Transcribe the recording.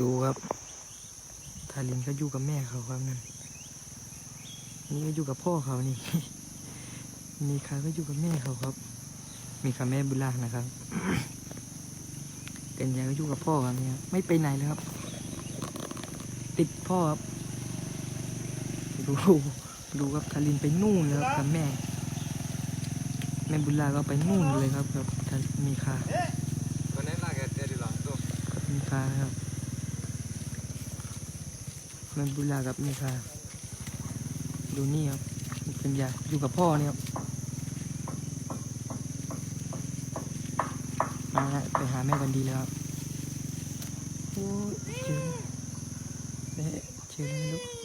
ดูครับ ทารินเขาอยู่กับแม่เขาครับนั่น นี่ก็อยู่กับพ่อเขานี่ มีคาก็อยู่กับแม่เขาครับ มีคาแม่บุญลานะครับเต็นยาก็อยู่กับพ่อครับเนี่ยไม่ไปไหนเลยครับ ติดพ่อครับ ดู ดูครับทารินไปนู่นแล้วครับกับแม่ แม่บุญลาก็ไปนู่นเลยครับกับทามีคา Con es la que te lo lanzó. กับมีคาครับ มันบุญลากับมีคาดูนี่ครับเป็นยาอยู่กับพ่อเนี่ยครับมาแล้วไปหาแม่วันดีแล้วครับโอ้ยเจอแม่เจอแล้วไม่รู้